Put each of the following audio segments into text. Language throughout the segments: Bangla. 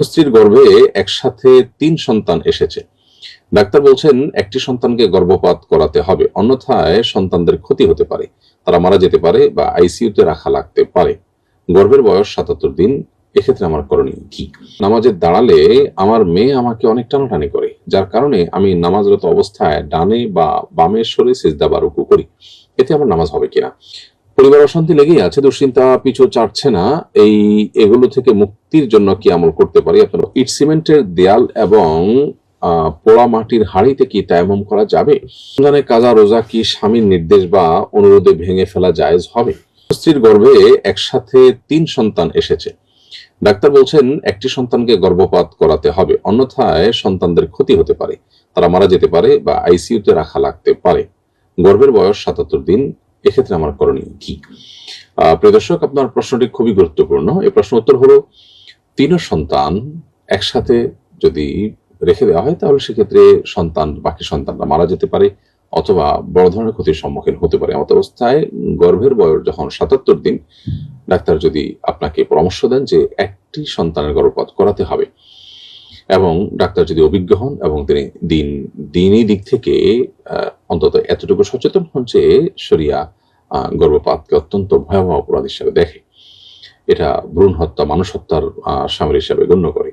স্ত্রীর গর্ভে একসাথে তিন সন্তান এসেছে। ডাক্তার বলছেন, একটি সন্তানকে গর্ভপাত করাতে হবে, অন্যথায় সন্তানদের ক্ষতি হতে পারে। তারা মারা যেতে পারে বা আইসিইউতে রাখা লাগতে পারে। গর্ভের বয়স সাতাত্তর দিন, এক্ষেত্রে আমার করণীয় কি? নামাজে দাঁড়ালে আমার মেয়ে আমাকে অনেক টানাটানি করে, যার কারণে আমি নামাজরত অবস্থায় ডানে বা বামে সরে সিজদা রুকু করি। এতে আমার নামাজ হবে কিনা? পরিবার অশান্তি লেগেই আছে, দুশ্চিন্তা পিছু চাটছে না। এই এগুলো থেকে মুক্তির জন্য কি আমল করতে পারি? আপনার ইট সিমেন্টের দেয়াল এবং পোড়া মাটির হাড়িতে কি তায়ামম করা যাবে? রমজানে কাজা রোজা কি স্বামীর নির্দেশ বা অনুরোধে ভেঙে ফেলা জায়েজ হবে? স্ত্রীর গর্ভে একসাথে তিন সন্তান এসেছে। ডাক্তার বলছেন, একটি সন্তানকে গর্ভপাত করাতে হবে, অন্যথায় সন্তানদের ক্ষতি হতে পারে। তারা মারা যেতে পারে বা আইসিইউতে রাখা লাগতে পারে। গর্ভের বয়স সাতাত্তর দিন। এক্ষেত্রে আমার করণীয় কি? প্রিয় দর্শক, আপনার প্রশ্নটি খুবই গুরুত্বপূর্ণ। এই প্রশ্ন উত্তর হলো, তিন সন্তান একসাথে যদি রেখে দেওয়া হয়, তাহলে সেক্ষেত্রে সন্তান, বাকি সন্তানরা মারা যেতে পারে অথবা বড় ধরনের ক্ষতির সম্মুখীন হতে পারে। এমত অবস্থায় গর্ভের বয়স যখন সাতাত্তর দিন, ডাক্তার যদি আপনাকে পরামর্শ দেন যে একটি সন্তানের গর্ভপাত করাতে হবে এবং ডাক্তার যদি অভিজ্ঞ হন এবং তিনি দিন, দিনই দিক থেকে অন্তত এতটুকু সচেতন হন যে শরিয়া গর্ভপাতকে অত্যন্ত ভয়াবহ অপরাধ হিসাবে দেখে। এটা ভ্রূণ হত্যা, মানুষ হত্যার সামিল হিসাবে গণ্য করে।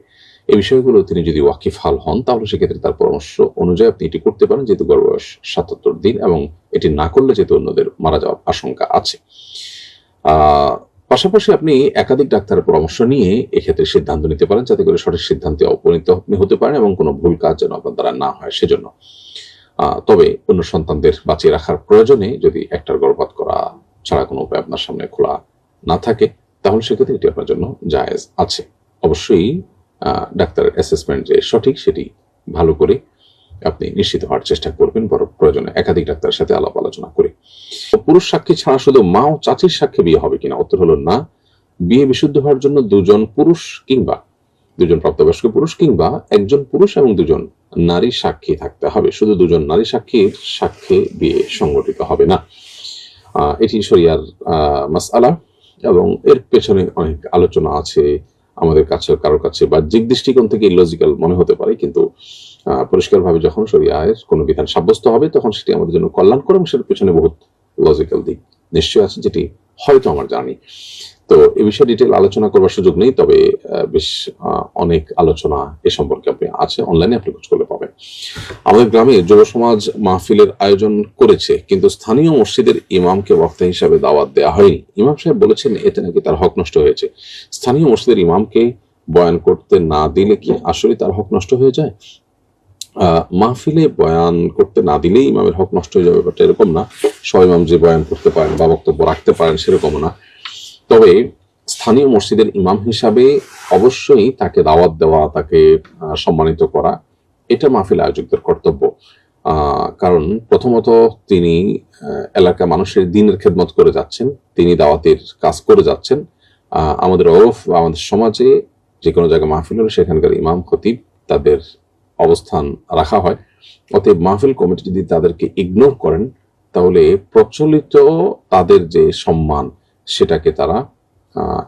এই বিষয়গুলো তিনি যদি ওয়াকিফাল হন, তাহলে সেক্ষেত্রে তার পরামর্শ অনুযায়ী আপনি এটি করতে পারেন, যেহেতু গর্ভবয়স সাতাত্তর দিন এবং এটি না করলে যেহেতু অন্যদের মারা যাওয়ার আশঙ্কা আছে। পাশাপাশি আপনি একাধিক ডাক্তারের পরামর্শ নিয়ে এক্ষেত্রে সিদ্ধান্ত নিতে পারেন, যাতে করে সঠিক সিদ্ধান্তে অপনীত আপনি হতে পারেন এবং কোনো ভুল কাজ যেন আপনার দ্বারা না হয় সেজন্য। তবে অন্য সন্তানদের বাঁচিয়ে রাখার প্রয়োজনে যদি একটার গর্ভপাত করা ছাড়া কোনো উপায় আপনার সামনে খোলা না থাকে, তাহলে সেক্ষেত্রে এটি আপনার জন্য জায়েজ আছে। অবশ্যই ডাক্তার অ্যাসেসমেন্ট যে সঠিক সেটি ভালো করে আপনি নিশ্চিত হওয়ার চেষ্টা করবেন বড় প্রয়োজনে একাধিক ডাক্তারের সাথে আলাপ আলোচনা করে। পুরুষ সাক্ষী ছাড়া শুধু মা ও চাচির সাক্ষী বিয়ে হবে কিনা? উত্তর হলো না। বিয়ে বিশুদ্ধ হওয়ার জন্য দুজন পুরুষ কিংবা দুজন প্রাপ্তবয়স্ক পুরুষ কিংবা একজন পুরুষ এবং দুজন নারী সাক্ষী থাকতে হবে। শুধু দুজন নারী সাক্ষীর সাক্ষী বিয়ে সংগঠিত হবে না। এটি শরিয়ার মাসআলা এবং এর পেছনে অনেক আলোচনা আছে। আমাদের কাছে কারোর কাছে বাহ্যিক দৃষ্টিকোণ থেকে ইলজিক্যাল মনে হতে পারে, কিন্তু পরিষ্কারভাবে যখন শরিয়ায়ের কোনো বিধান সাব্যস্ত হবে, তখন সেটি আমাদের জন্য কল্যাণকর এবং সেটার পেছনে বহুত লজিক্যাল দিক নিশ্চয়ই আছে, যেটি হয়তো আমার জানি। তো এই বিষয়ে ডিটেল আলোচনা করবার সুযোগ নেই, তবে বেশ অনেক আলোচনা এ সম্পর্কে আপনি আছে অনলাইনে আপনি খোঁজ করলে পাবেন। আমাদের গ্রামে যুব সমাজ মাহফিলের আয়োজন করেছে, কিন্তু স্থানীয় মসজিদের ইমামকে বক্তা হিসাবে দাওয়াত দেওয়া হয়নি। ইমাম সাহেব বলেছেন এতে নাকি তার হক নষ্ট হয়েছে। স্থানীয় মসজিদের ইমামকে বয়ান করতে না দিলে কি আসলে তার হক নষ্ট হয়ে যায়? মাহফিলে বয়ান করতে না দিলেই ইমামের হক নষ্ট হয়ে যাবে, ব্যাপারটা এরকম না। সবাই ইমাম যে বয়ান করতে পারেন বা বক্তব্য রাখতে পারেন সেরকম না। তবে স্থানীয় মসজিদের ইমাম হিসাবে অবশ্যই তাকে দাওয়াত দেওয়া, তাকে সম্মানিত করা, এটা মাহফিল আয়োজকদের কর্তব্য। কারণ প্রথমত তিনি এলাকা মানুষের দিনের খেদমত করে যাচ্ছেন, তিনি দাওয়াতের কাজ করে যাচ্ছেন। আমাদের ওরফ, আমাদের সমাজে যে কোনো জায়গায় মাহফিল হলে সেখানকার ইমাম, খতিব তাদের অবস্থান রাখা হয়। অতএব মাহফিল কমিটি যদি তাদেরকে ইগনোর করেন, তাহলে প্রচলিত তাদের যে সম্মান সেটাকে তারা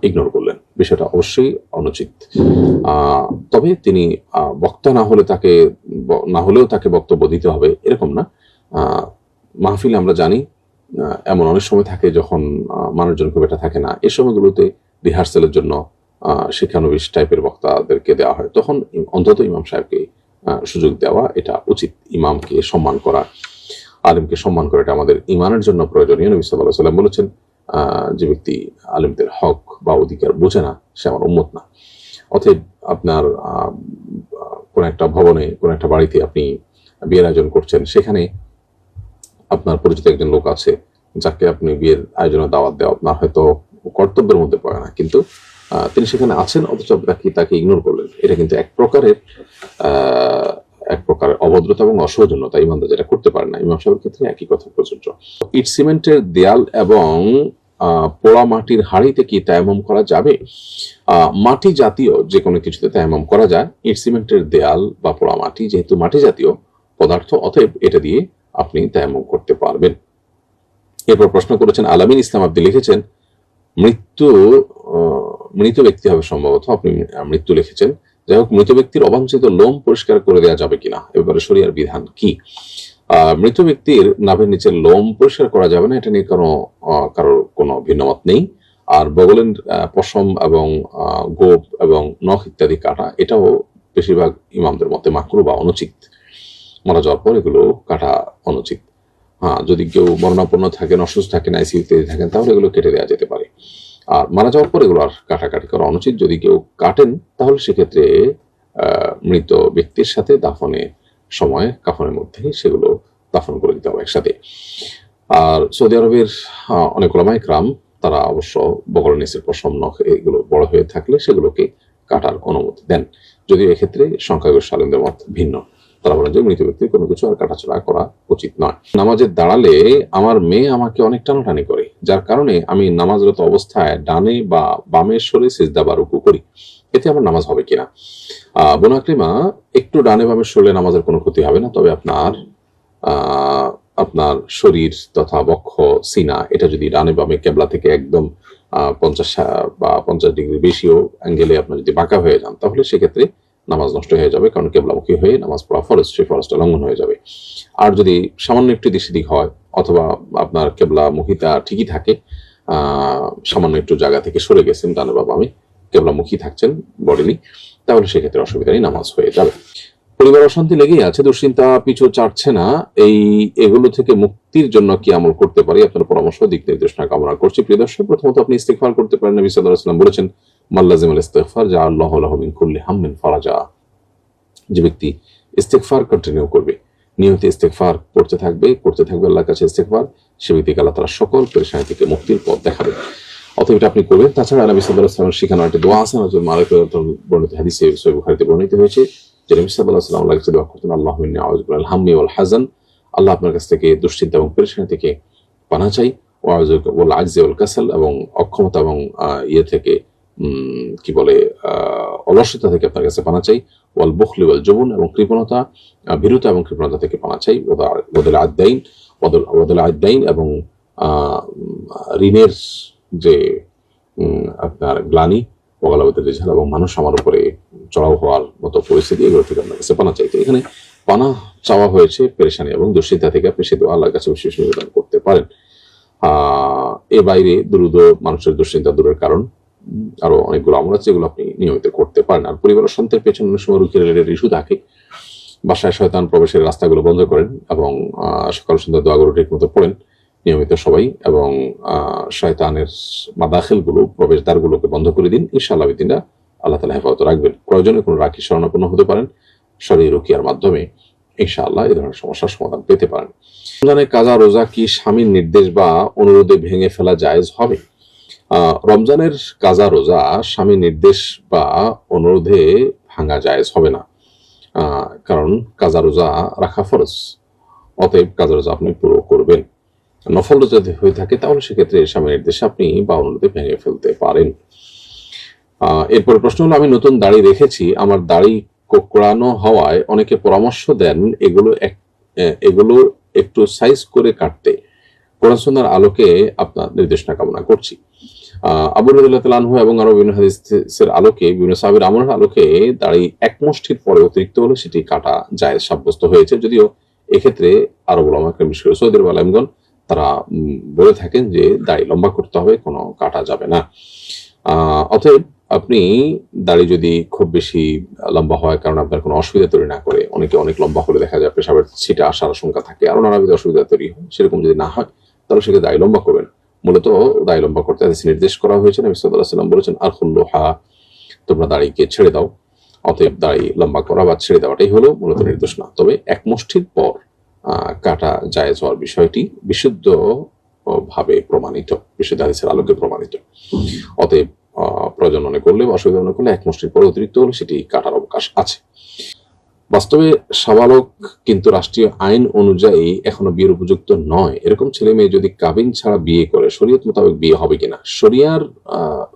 ইগনোর করলেন। বিষয়টা অবশ্যই অনুচিত। তবে তিনি বক্তা না হলে তাকে না হলেও তাকে বক্তব্য দিতে হবে এরকম না। মাহফিল আমরা জানি এমন অনেক সময় থাকে যখন মানুষজন খুব এটা থাকে না। এ সময়গুলোতে রিহার্সালের জন্য শিক্ষানবিশ টাইপের বক্তাদেরকে দেওয়া হয়। তখন অন্তত ইমাম সাহেবকে সুযোগ দেওয়া এটা উচিত। ইমামকে সম্মান করা, আলিমকে সম্মান করা এটা আমাদের ইমানের জন্য প্রয়োজনীয়। নবী সাল্লাহ সাল্লাম বলেছেন যে ব্যক্তি আলিমদের হক বা অধিকার বোঝে না, সে আমার উম্মত না। অতএব আপনার কোন একটা ভবনে, কোন একটা বাড়িতে আপনি বিয়ের আয়োজন করছেন, সেখানে আপনার পরিচিত একজন লোক আছে, যাকে আপনি বিয়ের আয়োজনে দাওয়াত দেওয়া আপনার হয়তো কর্তব্যের মধ্যে পড়ে না, কিন্তু তিনি সেখানে আছেন, অথচ তাকে ইগনোর করলেন। এটা কিন্তু এক প্রকারের প্রকারের অভদ্রতা এবং অসৌজন্যতা ইমানদার যেটা করতে পারে না। ইমাম সাহেবের ক্ষেত্রে একই কথা প্রযোজ্য। ইট সিমেন্টের দেয়াল এবং পোড়া মাটির হাড়িতে কি তায়ামম করা যাবে? মাটি জাতীয় যে কোনো কিছুতে তায়ামম করা যায়। ইট সিমেন্টের দেয়াল বা পোড়া মাটি যেহেতু মাটি জাতীয় পদার্থ, অতএব এটা দিয়ে আপনি তায়ামম করতে পারবেন। এরপর প্রশ্ন করেছেন, আলামিন ইসলাম আপনি লিখেছেন, মৃত্যু মৃত ব্যক্তি হবে সম্ভবত। আপনি মৃত্যু লিখেছেন। যাই হোক, মৃত ব্যক্তির অবাঞ্ছিত লোম পরিষ্কার করে দেওয়া যাবে কিনা? এবারে শরিয়ার বিধান কি? মৃত ব্যক্তির নাভের নিচে লোম পরিষ্কার করা যাবে না, এটা নিয়ে কোনো কারোর কোনো ভিন্নমত নেই। আর বগলের পশম এবং গোপ এবং নখ ইত্যাদি কাটা, এটাও বেশিরভাগ ইমামদের মতে মাকরু বা অনুচিত। মারা যাওয়ার পর এগুলো কাটা অনুচিত। হ্যাঁ যদি কেউ মরণাপন্ন থাকেন, অসুস্থ থাকেন আইসিইউতে থাকেন, তাহলে এগুলো কেটে দেওয়া যেতে পারে। আর মারা যাওয়ার পর এগুলো আর কাটাকাটি করা অনুচিত। যদি কেউ কাটেন, তাহলে সেক্ষেত্রে মৃত ব্যক্তির সাথে দাফনে সময়, কাফনের মধ্যে সেগুলো দাফন করে দিতে হবে একসাথে। আর সৌদি আরবের অনেক ওলামাই ক্রাম, তারা অবশ্য বগল নিচের পশম নখ এগুলো বড় হয়ে থাকলে সেগুলোকে কাটার অনুমতি দেন। যদিও এক্ষেত্রে সংখ্যাগরিষ্ঠ আলেমদের মত ভিন্ন। তারা মৃত ব্যক্তির কোনো কিছু আর কাটাছড়া করা উচিত নয়। নামাজে দাঁড়ালে আমার মেয়ে আমাকে অনেক টানাটানি করে যার কারণে আমি নামাজরত অবস্থায় ডানে বা বামে সরে সিজদা বা রুকু করি। এতে আমার নামাজ হবে কিনা? আহ বোনাক্রিমা একটু ডানে বামে সরলে নামাজের কোনো ক্ষতি হবে না তবে আপনার আহ, আপনার শরীর তথা বক্ষ সিনা এটা যদি ডানে বামে কেবলা থেকে একদম আহ, পঞ্চাশ বা পঞ্চাশ ডিগ্রি বেশিও অ্যাঙ্গেলে আপনার যদি বাঁকা হয়ে যান তাহলে সেক্ষেত্রে নামাজ নষ্ট হয়ে যাবে, কারণ কেবলামুখী হয়ে নামাজ পড়া ফরজ সেই ফরজটা লঙ্ঘন হয়ে যাবে। আর যদি সামান্য একটু দিক হয়, অথবা আপনার কেবলামুখিতা ঠিকই থাকে সামান্য একটু জায়গা থেকে সরে গেছেন ডানে বা বামে কেবলামুখী থাকছেন বডিলি তাহলে সেক্ষেত্রে অসুবিধা নেই নামাজ হয়ে যাবে। পরিবার অশান্তি লেগেই আছে, দুশ্চিন্তা পিছু চাটছে না, এই এগুলো থেকে মুক্তির জন্য কি আমল করতে পারি? আপনার পরামর্শ, দিক নির্দেশনা, কামনা করছি। প্রিয় দর্শক, প্রথমত আপনি ইস্তেগফার করতে পারেন, নবী আলাইহি বলেছেন মাল্লাজিম আল ইস্তেগফার, যা আল্লাহ লাহু মিন কুল্লি হাম্মিন ফারাজা। যে ব্যক্তি ইস্তেগফার কন্টিনিউ করবে, নিয়মিত ইস্তেগফার করতে থাকবে করতে থাকবে আল্লাহর কাছে ইস্তেগফার, সে ব্যক্তিকে আল্লাহ তারা সকল পেরেশানি থেকে মুক্তির পথ দেখাবে। অতএব এটা আপনি করবেন। তাছাড়া নবী সাল্লাল্লাহু আলাইহি ওয়াসাল্লামের শিখানো একটা দোয়া আছে নজর মালিক বর্ণিত হাদিসে সহিহ বুখারীতে বর্ণিত হয়েছে, যে নবী সাল্লাল্লাহু আলাইহি ওয়াসাল্লাম আল্লাহর কাছে দোয়া করতেন আল্লাহুম্মা ইন্নী আউযু বিল হাম্মি ওয়াল হাযান। আল্লাহ আপনার কাছ থেকে দুশ্চিন্তা এবং পেরেশানি থেকে পানা চাই। ওয়াজু ওয়াল আজজি ওয়াল কাসাল এবং অক্ষমতা এবং ইয়ে থেকে কি বলে অলসতা থেকে আপনার কাছে পানা চাই। ওয়াল বুখলি ওয়াল জবুন এবং কৃপণতা ভীরুতা এবং কৃপণতা থেকে পানা চাই। ওদল আদাইন ওদল আদাইন এবং ঋণের যে আপনার গ্লানি রেজাল এবং মানুষ আমার উপরে চড়াও হওয়ার মতো পরিস্থিতি, এগুলো থেকে আপনার কাছে পানা চাই। তো এখানে পানা চাওয়া হয়েছে পেরেশানি এবং দুশ্চিন্তা থেকে আপনি সে দোয়া আল্লাহর কাছে বিশেষ নিবেদন করতে পারেন। এর বাইরে দ্রুত মানুষের দুশ্চিন্তা দূরের কারণ। আরও অনেকগুলো আমল আছে যেগুলো আপনি নিয়মিত করতে পারেন। আর পরিবারের সন্তানের পেছনে অনেক সময় রুখে রিলেটেড ইস্যু থাকে। বাসায় শয়তান প্রবেশের রাস্তাগুলো বন্ধ করেন এবং সকাল সন্ধ্যা দোয়াগুলো ঠিক মতো পড়েন নিয়মিত সবাই এবং শয়তানের মাদাখেলগুলো, প্রবেশদ্বারগুলোকে বন্ধ করে দিন। ইনশাআল্লাহ দিনটা আল্লাহ তালা হেফাজত রাখবেন। প্রয়োজনে কোনো রাখি শরণাপন্ন হতে পারেন। শরীর রুকিয়ার মাধ্যমে ইনশাআল্লাহ এই ধরনের সমস্যার সমাধান পেতে পারেন। রমজানের কাজা, রোজা কি স্বামীর নির্দেশ বা অনুরোধে ভেঙে ফেলা জায়েজ হবে? রমজানের কাজা রোজা স্বামী নির্দেশ বা অনুরোধে ভাঙা জায়েজ হবে না। কারণ কাজা রোজা রাখা ফরজ। অতএব কাজা রোজা আপনি পুরো করবেন। নফল রোজা যদি হয়ে থাকে, তাহলে সেক্ষেত্রে স্বামী নির্দেশে আপনি বা অনুরোধে ভেঙে ফেলতে পারেন। এরপরে প্রশ্ন হলো, আমি নতুন দাড়ি রেখেছি, আমার দাড়ি কোকড়ানো হওয়ায় অনেকে পরামর্শ দেন এগুলো এক- এগুলো একটু সাইজ করে কাটতে। কোরআন আলোকে আপনার নির্দেশনা কামনা করছি। আবু রাদিয়াল্লাহু এবং আরও বিভিন্ন হাদিসের আলোকে, বিভিন্ন সাহাবীর আমলের আলোকে দাড়ি এক মুষ্টির পরে অতিরিক্ত হলে সেটি কাটা যায় সাব্যস্ত হয়েছে। যদিও এক্ষেত্রে আরও ওলামাকে বিশেষ করে আরব তারা বলে থাকেন যে দাড়ি লম্বা করতে হবে, কোনো কাটা যাবে না। অতএব আপনি দাড়ি যদি খুব বেশি লম্বা হয়, কারণ আপনার কোনো অসুবিধা তৈরি না করে, অনেকে অনেক লম্বা হলে দেখা যায় পেশাবের ছিটে আসার আশঙ্কা থাকে আরও নানাবিধ অসুবিধা তৈরি হয়। সেরকম যদি না হয়, তাহলে সেক্ষেত্রে দাড়ি লম্বা করবেন। মূলত দাড়ি লম্বা করতে হাদিসে নির্দেশ করা হয়েছে। নবী সাল্লাম বলেছেন আর খুল্লুহা তোমরা দাড়িকে ছেড়ে দাও, অতএব দাড়ি লম্বা করা বা ছেড়ে দেওয়াটাই হলো মূলত নির্দেশ না। তবে এক মুষ্টির পর কাটা জায়েজ হওয়ার বিষয়টি বিশুদ্ধ ভাবে প্রমাণিত, বিশুদ্ধ হাদিসের আলোকে প্রমাণিত। অতএব প্রয়োজন মনে করলে বা অসুবিধা মনে করলে এক মুষ্টির পর অতিরিক্ত হলে সেটি কাটার অবকাশ আছে। বাস্তবে সাবালক কিন্তু রাষ্ট্রীয় আইন অনুযায়ী এখনও বিয়ের উপযুক্ত নয়। এরকম ছেলে মেয়ে যদি কাবিন ছাড়া বিয়ে করে, শরীয়ত মোতাবেক বিয়ে হবে কিনা? শরিয়ার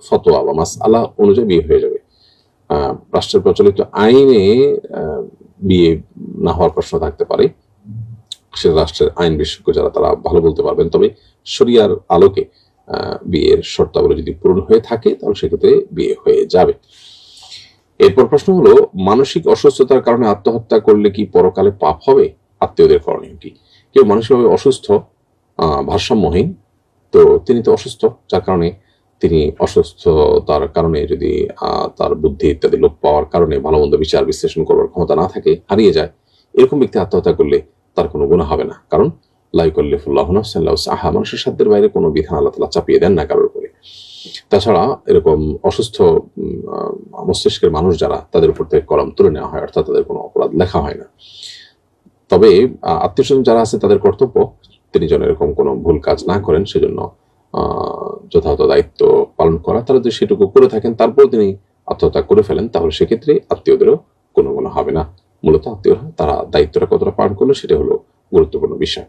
ফতোয়া বা মাস আলা অনুযায়ী বিয়ে হয়ে যাবে। রাষ্ট্রের প্রচলিত আইনে বিয়ে না হওয়ার প্রশ্ন থাকতে পারে। সে রাষ্ট্রের আইন বিশেষজ্ঞ যারা, তারা ভালো বলতে পারবেন। তবে শরিয়ার আলোকে বিয়ের শর্তাবলী যদি পূরণ হয়ে থাকে, তাহলে সেক্ষেত্রে বিয়ে হয়ে যাবে। এরপর প্রশ্ন হলো, মানসিক অসুস্থতার কারণে আত্মহত্যা করলে কি পরকালে পাপ হবে? আত্মীয়দের করণীয় কি? কেউ মানসিকভাবে অসুস্থ ভারসাম্যহীন, তো তিনি তো অসুস্থ, যার কারণে তিনি অসুস্থতার কারণে যদি তার বুদ্ধি ইত্যাদি লোপ পাওয়ার কারণে ভালো মন্দ বিচার বিশ্লেষণ করবার ক্ষমতা না থাকে, হারিয়ে যায়, এরকম ব্যক্তি আত্মহত্যা করলে তার কোনো গুণা হবে না। কারণ লাইকল্লিফুল্লাহ আহা মানুষের সাধ্যের বাইরে কোনো বিধান আল্লাহ তালা চাপিয়ে দেন না কারোর তাছাড়া এরকম অসুস্থ মস্তিষ্কের মানুষ যারা, তাদের উপর থেকে কলম তুলে নেওয়া হয়, অর্থাৎ তাদের কোনো অপরাধ লেখা হয় না। তবে আত্মীয় স্বজন যারা আছে, তাদের কর্তব্য, তিনি যেন এরকম কোনো ভুল কাজ না করেন, সেজন্য যথাযথ দায়িত্ব পালন করা। তারা যদি সেটুকু করে থাকেন, তারপর তিনি আত্মহত্যা করে ফেলেন, তাহলে সেক্ষেত্রে আত্মীয়দেরও কোনো কোনো হবে না। মূলত আত্মীয়রা, তারা দায়িত্বটা কতটা পালন করল, সেটা হলো গুরুত্বপূর্ণ বিষয়।